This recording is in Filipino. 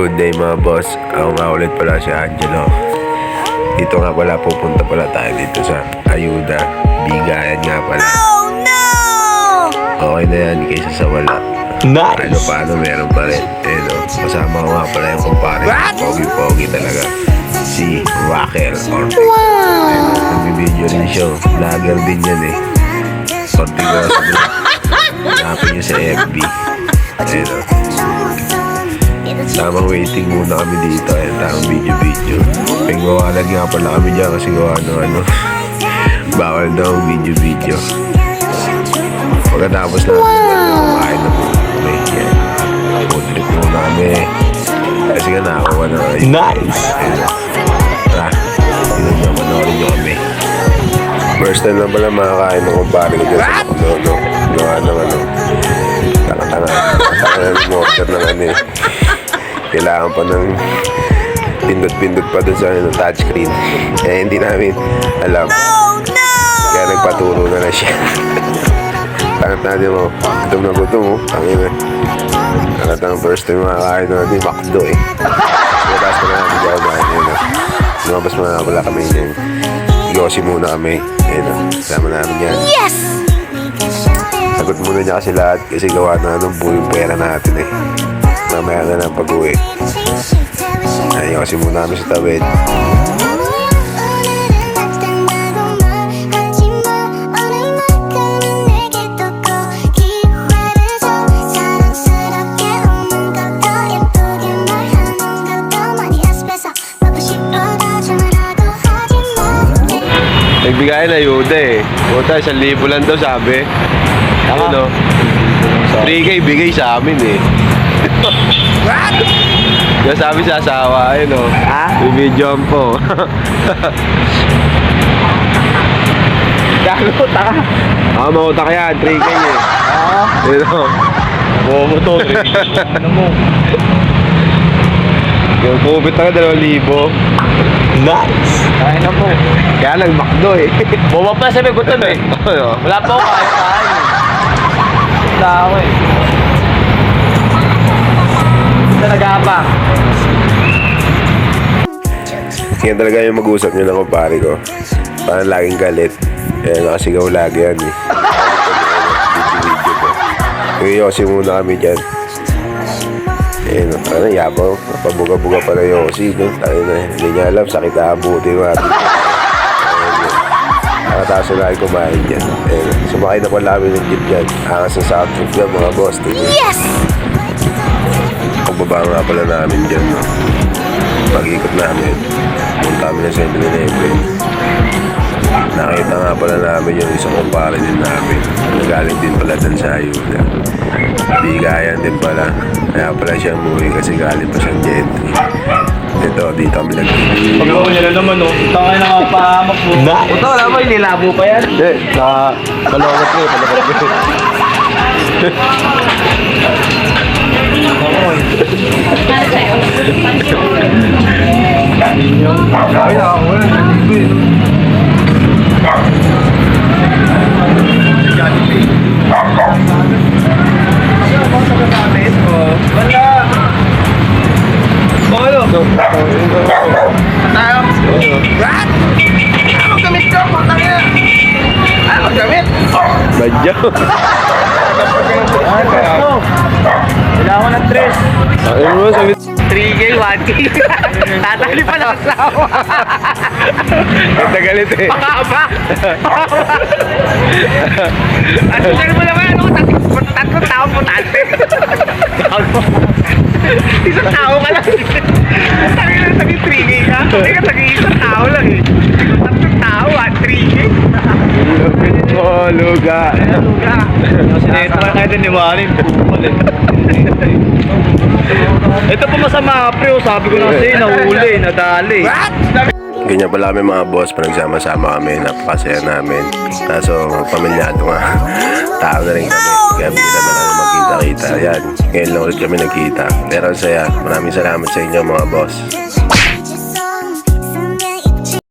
Good day mga boss. Ako nga ulit pala si Angelo. Dito nga pala pupunta pala tayo dito sa Ayuda. Bigayan nga pala. Oh no! Okay na yan kaysa sa wala. Nice. Ano paano meron pa rin. Eh no, kasama ko nga pala yung kumpare. Pogi-pogi talaga. Si Raquel Ortiz. Wow! Nagbibideo rin siya. Vlogger din yan eh. Konti ko sa Hanapin niyo sa FB. Ayun o. Tamang waiting muna kami dito eh. Tamang video-video. Pinggawalan nga pala kami dyan kasi gawa ng ano. Bawal daw video-video. Pagkatapos namin wow. kumain na po kami. Yan. Food trip muna kami. Kasi nga nakakuha na kayo. Nice. Ah, yun nyo, manoorin nyo kami. First time lang pala makakain ng kumpare ko dyan sa no, no, gawa ng ano. Tanga-tanga. Tanga ng order ng ano eh. Kailangan pa ng pindot-pindot pa dun sa ano, touchscreen. Eh, hindi namin alam. Oh no! Kaya nagpaturo na lang siya. Tangat natin mo, gutom na gutom mo. Tangin na. Tangat ang first time makakain na natin, makdo eh. Labas pa na natin dyan, bahay na yun. ah. Lumabas mo na pala kami yung Yossi muna kami. Ayun na, kasama namin yan. Yes! Sagot muna niya kasi lahat kasi gawa na nung buo yung pera natin eh. Mamaya na lang pag-uwi. Ay, Yossi muna kami sa tawid. Nagbigay na ayuda eh. Puta, isang libo lang daw sabi. Ano no? 3K bigay sa amin eh. Yung sabi sa asawa, ayun o. Ha? Bibidyoan po. Gago, taka. Ah, mautak yan, 3K eh. Ah? Ayun o. Bobo to, 3K. Ano mo? Yung kubit na 2,000. Nice. Ay na po. Kaya lang McDo eh. Boba pa sabi gutom eh. Wala pa ako kahit saan eh. Wala ako eh. Talaga pa. Yan talaga yung mag-usap niyo ng kumpare ko. Parang laging galit. Eh, nakasigaw lagi yan eh. Ko. Yossi muna kami dyan. Eh, no, ano, yabaw. Pabuga-buga pa na Yossi. No? Tayo na, hindi niya alam, sakit na abuti mo. Nakataas na lagi kumain dyan. Eh, sumakay na pala kami ng jeep dyan. Angas na sa outfit dyan, mga boss. Yes! Pagbaba nga pala namin dyan, no? Pag-ikot namin, punta kami ng 7-Eleven. Nakita nga pala namin yung isang kumpare din namin. Nagaling din pala dun sa ayuda. Bigayan din pala. Kaya pala siya umuwi kasi galing pa siyang gentry. Ito, dito kami nagkikita. Pag-uwi nila naman oh. Tangay na nga pahamak mo. Ito wala ba yung nilabo pa yan? Hindi, sa malawat ko eh. Malawat ko Ano? Tayo. Rat? Ano gamit ka? Putang ina. Ano gamit? Badyo. Ano? Kailangan ng tres. Ayun mo, sabi 3K, 1K. Tatali pa ng asawa. Tagalit eh. Pakaba. At sabi mo naman, ano, tatlong tatlong taong putante. Isang tao ka lang. Sabi lang, tagi 3K ka. Hindi ka tagi isang tao lang eh. Tatlong tao, ah, 3K. Lupit mo, luga. Luga. Kasi neto ka kahit hindi mo anin. Ito pa masama, pre. oh. Sabi ko na kasi, nahuli, nadali. Ganyan pala kami mga boss, panagsama-sama kami, napakasaya namin. Kaso, pamilyado nga. Tao na rin kami. Kaya bigla na lang magkita-kita. Yan, ngayon lang ulit kami nagkita. Pero ang saya, maraming salamat sa inyo mga boss.